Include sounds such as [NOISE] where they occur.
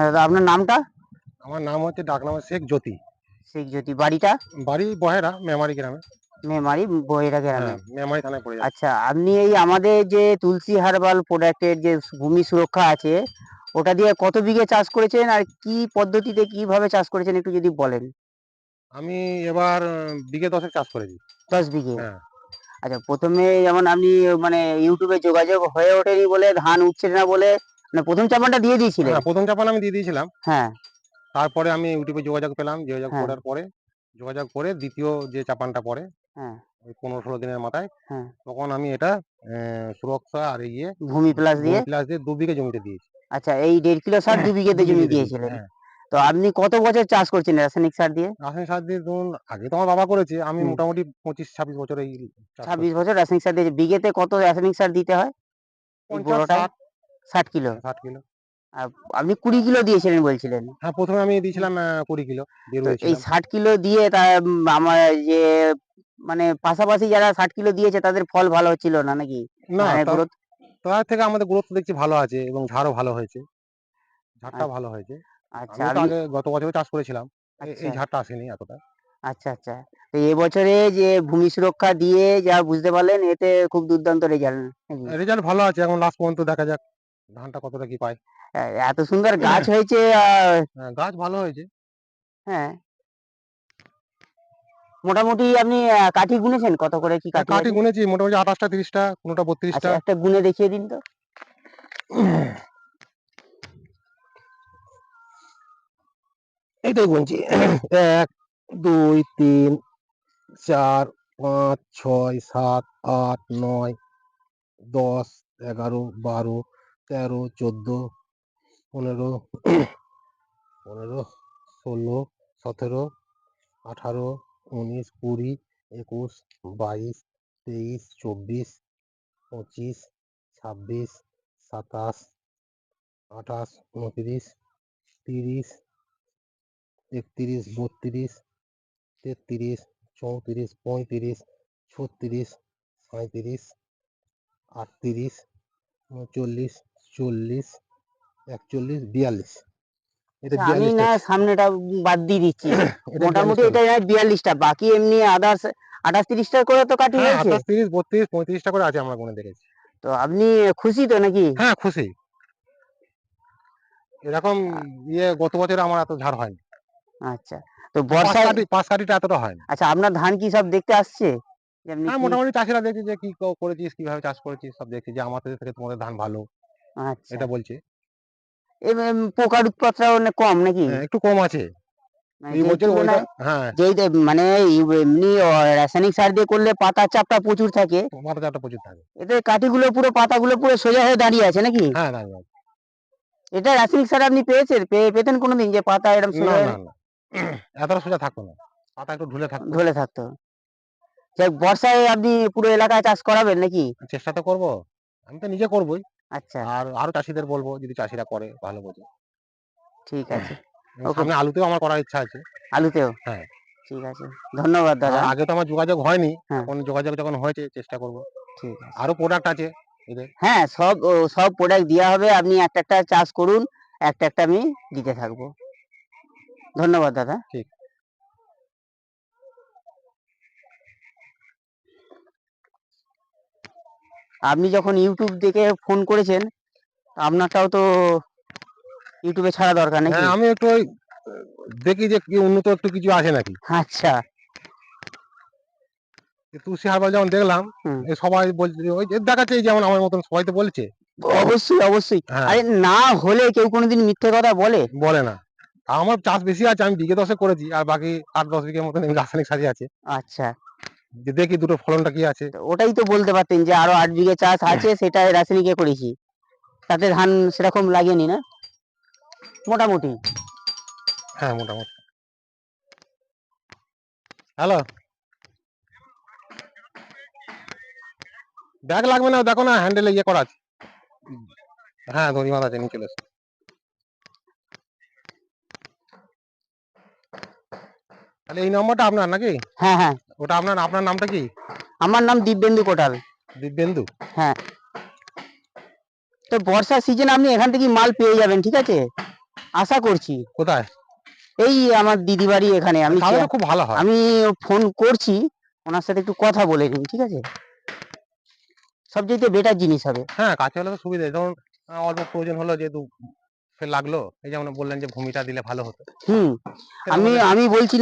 হ্যাঁ দাদা আপনার নামটা? আমার নাম হচ্ছে ডাকনাম শেখ জ্যোতি। শেখ জ্যোতি বাড়িটা? বাড়ি বহেরা মেমারি গ্রামে। মেমারি বইরা গ্রামে। হ্যাঁ মেমারি থানায় পড়ে আচ্ছা আপনি এই আমাদের যে তুলসী হার্বাল প্রোডাক্টের যে ভূমি সুরক্ষা আছে ওটা দিয়ে কত বিঘে চাষ করেছেন? আর কি পদ্ধতিতে কীভাবে চাষ করেছেন একটু যদি বলেন? আমি এবার বিঘে দশেক চাষ করেছি। দশ বিঘে? হ্যাঁ। আচ্ছা প্রথমে যেমন আপনি মানে ইউটিউবে যোগাযোগ হয়ে ওঠেনি বলে ধান উঠছে না বলে মানে প্রথম চাপানটা দিয়ে দিয়েছিলেন? হ্যাঁ, প্রথম চাপান আমি দিয়ে দিয়েছিলাম। হ্যাঁ। তারপরে আমি ইউটিউবে যোগাযোগ পেলাম যোগাযোগ হ্যাঁ। করার পরে যোগাযোগ করে দ্বিতীয় যে চাপানটা পরে হ্যাঁ। ওই পনেরো ষোলো দিনের মাথায় হ্যাঁ। তখন আমি এটা সুরক্ষা আর ইয়ে ভূমি প্লাস দিয়ে? প্লাস দিয়ে দু বিঘে জমিতে দিয়েছি। আচ্ছা এই দেড় কিলো সার দু বিঘেতে জমি দিয়েছিলেন। হ্যাঁ। তো আপনি কত বছর চাষ করছেন রাসায়নিক সার দিয়ে? রাসায়নিক সার দিয়ে ধরুন আগে তো আমার বাবা করেছে আমি মোটামুটি পঁচিশ ছাব্বিশ বছর এই ছাব্বিশ বছর রাসায়নিক সার দিয়ে বিঘেতে কত রাসায়নিক সার দিতে হয়? পঞ্চাশ, ষাট। কিলো। ষাট কিলো। আর আপনি কুড়ি কিলো দিয়েছিলেন বলছিলেন। হ্যাঁ প্রথমে আমি দিয়েছিলাম কুড়ি কিলো। এই ষাট কিলো দিয়ে তা আমার যে মানে পাশাপাশি যারা ষাট কিলো দিয়েছে তাদের ফল ভালো হচ্ছিল না নাকি? না মানে তার থেকে আমাদের গ্রোথ দেখছি ভালো আছে এবং ঝাড়ও ভালো হয়েছে। ঝাড়টা আচ্ছা। ভালো হয়েছে। আচ্ছা আগে গত বছর চাষ করেছিলাম। এ- এই আচ্ছা ঝাড়টা আসেনি এতটা। আচ্ছা আচ্ছা। তো এবছরে যে ভূমি সুরক্ষা দিয়ে যা বুঝতে পারলেন এতে খুব দুর্দান্ত রেজাল্ট রেজাল্ট ভালো আছে এখন লাস্ট পর্যন্ত দেখা যাক। ধানটা কতটা কি পায়? এত সুন্দর গাছ হয়েছে হ্যাঁ, গাছ ভালো হয়েছে। হ্যাঁ। মোটামুটি আপনি কাঠি গুনেছেন? কত করে কি কাঠি কাঠি গুনেছি মোটামুটি আঠাশটা তিরিশটা কোনোটা আচ্ছা বত্রিশটা একটা গুনে দেখিয়ে দিন তো। [CLEARS THROAT] এইটাই গুনছি এক দুই তিন চার পাঁচ ছয় সাত আট নয় দশ এগারো বারো তেরো, চোদ্দ, পনেরো পনেরো, ষোলো, সতেরো, আঠারো, উনিশ, কুড়ি, একুশ, বাইশ, তেইশ, চব্বিশ, পঁচিশ, ছাব্বিশ, সাতাশ, আঠাশ, উনত্রিশ, তিরিশ, একত্রিশ, বত্রিশ, তেত্রিশ, চৌত্রিশ, পঁয়ত্রিশ, ছত্রিশ, সাঁইত্রিশ, আটত্রিশ, উনচল্লিশ চল্লিশ একচল্লিশ বিয়াল্লিশ। এটা আচ্ছা, আমি না সামনেটা বাদ দিয়ে দিচ্ছি। [COUGHS] মোটামুটি এটা বিয়াল্লিশটা বাকি এমনি আদার্স আঠাশ তিরিশটা করে তো হ্যাঁ হয়েছে? আঠাশ তিরিশ বত্রিশ পঁয়ত্রিশটা করে আছে আমরা গুনে দেখেছি। তো আপনি খুশি তো নাকি? হ্যাঁ খুশি। এরকম ইয়ে গত বছর আমার এত ঝাড় হয়নি। আচ্ছা তো পাঁচ বর্ষায় পাঁচ কাঠিটা এতটা হয়নি। আচ্ছা আপনার ধান কি সব দেখতে আসছে? হ্যাঁ মোটামুটি চাষিরা দেখছি যে কি করেছিস কীভাবে চাষ করেছিস সব দেখছি যে আমাদের থেকে তোমাদের ধান ভালো। আচ্ছা। এটা বলছে। পোকার উৎপাতটাও অনেক কম নাকি? হ্যাঁ, একটু কম আছে। মানে হ্যাঁ। মানে এমনি রাসায়নিক সার দিয়ে করলে পাতার চাপটা প্রচুর থাকে। মাথা চাপটা প্রচুর থাকে। এতে কাঠিগুলো পুরো পাতাগুলো পুরো সোজা হয়ে দাঁড়িয়ে আছে নাকি? হ্যাঁ দাঁড়িয়ে। এটা রাসায়নিক সার আপনি পেয়েছেন? পেয়ে- পেতেন কোনোদিন যে পাতা এরকম সোজা না এতটা সোজা থাকতো না। পাতা একটু ঢুলে থাকতো। ঢলে থাকতো। বর্ষায় আপনি পুরো এলাকায় চাষ করাবেন নাকি? চেষ্টা তো করব। আমি তো নিজে করবোই। আচ্ছা। আর আরও চাষিদের বলব যদি চাষিরা করে ভালো বোঝে। ঠিক আছে। এবং Okay. সামনে আলুতেও আমার করার ইচ্ছা আছে। আলুতেও? হ্যাঁ। ঠিক আছে। ধন্যবাদ দাদা। আগে তো আমার যোগাযোগ হয়নি হ্যাঁ। এখন যোগাযোগ যখন হয়েছে চেষ্টা করব। ঠিক আছে। আরও প্রোডাক্ট আছে হ্যাঁ সব সব প্রোডাক্ট দেওয়া হবে। আপনি একটা একটা চাষ করুন একটা একটা আমি দিতে থাকব। ধন্যবাদ দাদা। ঠিক। আপনি যখন ইউটিউব দেখে ফোন করেছেন আপনারটাও তো ইউটিউবে ছাড়া দরকার নাকি? হ্যাঁ আমি একটু ওই দেখি যে কি উন্নত একটু কিছু আছে নাকি। আচ্ছা। তুলসী হারবাল যেমন দেখলাম সবাই বলছে ওই দেখাচ্ছে এই যেমন আমার মতন সবাই তো বলছে। অবশ্যই অবশ্যই। হ্যাঁ। আরে না হলে কেউ কোনোদিন মিথ্যে কথা বলে। বলে না। আমার চাষ বেশি আছে আমি বিঘে দশে করেছি আর বাকি আট দশ বিঘের মতন রাসায়নিক সারি আছে। আচ্ছা। যে দেখি দুটো ফলনটা কি আছে? ওটাই তো বলতে পারতেন যে আরও আট বিঘে চাষ আছে সেটা রাসায়নিকে করেছি। তাতে ধান সেরকম লাগেনি না? মোটামুটি। হ্যাঁ মোটামুটি। হ্যালো? ব্যাগ লাগবে না দেখো না হ্যান্ডেলে ইয়ে করা আছে। হ্যাঁ দড়ি বাঁধা আছে নিয়ে চলে এসো। তাহলে এই নম্বরটা আপনার নাকি? হ্যাঁ হ্যাঁ। ওটা আপনার আপনার নামটা কি? আমার নাম দিব্যেন্দু কোটাল। দিব্যেন্দু? হ্যাঁ। তো বর্ষার সিজনে আপনি এখান থেকে মাল পেয়ে যাবেন ঠিক আছে? আশা করছি। কোথায়? এই আমার দিদি বাড়ি এখানে আমি তাহলে খুব ভালো হয়। আমি ফোন করছি ওনার সাথে একটু কথা বলে নিন ঠিক আছে? সবচেয়ে বেটার জিনিস হবে। হ্যাঁ কাছে হলে তো সুবিধা যেমন আহ, অল্প প্রয়োজন হলো যেহেতু লাগল এই যেমন বললেন যে ভূমিটা দিলে ভালো হতো। হুম আমি আমি বলছি